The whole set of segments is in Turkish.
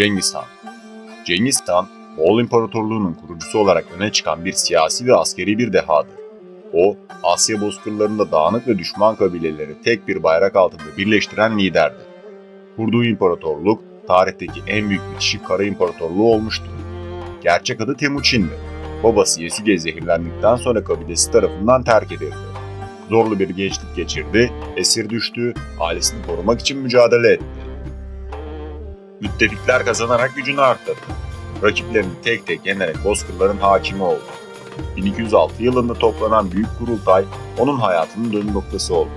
Cengiz Han Cengiz Han, Moğol İmparatorluğu'nun kurucusu olarak öne çıkan bir siyasi ve askeri bir dehadır. O, Asya bozkırlarında dağınık ve düşman kabileleri tek bir bayrak altında birleştiren liderdi. Kurduğu imparatorluk, tarihteki en büyük bitişik kara imparatorluğu olmuştur. Gerçek adı Temuçin'di. Babası Yesüge zehirlendikten sonra kabilesi tarafından terk edildi. Zorlu bir gençlik geçirdi, esir düştü, ailesini korumak için mücadele etti. Müttefikler kazanarak gücünü arttırdı. Rakiplerini tek tek yenerek bozkırların hakimi oldu. 1206 yılında toplanan Büyük Kurultay onun hayatının dönüm noktası oldu.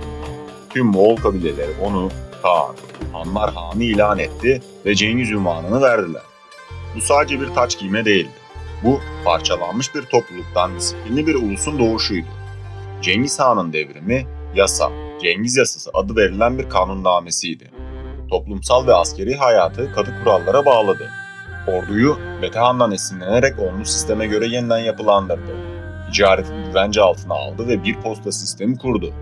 Tüm Moğol kabileleri onu Kaan, Hanlar Hanı ilan etti ve Cengiz ünvanını verdiler. Bu sadece bir taç giyme değildi. Bu parçalanmış bir topluluktan disiplinli bir ulusun doğuşuydu. Cengiz Han'ın devrimi yasa, Cengiz Yasası adı verilen bir kanunnamesiydi. Toplumsal ve askeri hayatı katı kurallara bağladı. Orduyu Metehan'dan esinlenerek onlu sisteme göre yeniden yapılandırdı. Ticareti güvence altına aldı ve bir posta sistemi kurdu.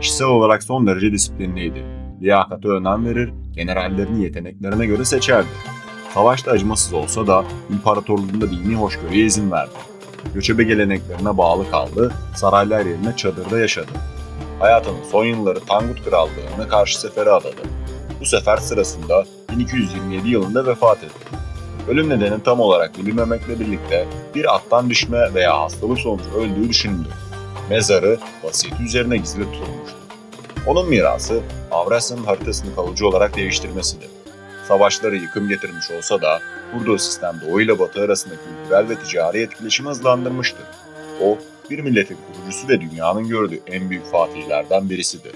Kişisel olarak son derece disiplinliydi. Liyakata önem verir, generallerini yeteneklerine göre seçerdi. Savaşta acımasız olsa da imparatorluğunda dini hoşgörüye izin verdi. Göçebe geleneklerine bağlı kaldı, saraylar yerine çadırda yaşadı. Hayatının son yılları Tangut Krallığı'na karşı sefere adadı. Bu sefer sırasında 1227 yılında vefat etti. Ölüm nedeni tam olarak bilinmemekle birlikte bir attan düşme veya hastalık sonucu öldüğü düşünülür. Mezarı vasiyeti üzerine gizli tutulmuştur. Onun mirası Avrasya'nın haritasını kalıcı olarak değiştirmesidir. Savaşları yıkım getirmiş olsa da kurduğu sistem Doğu ile Batı arasındaki kültürel ve ticari etkileşimi hızlandırmıştır. O, bir milletin kurucusu ve dünyanın gördüğü en büyük fatihlerden birisidir.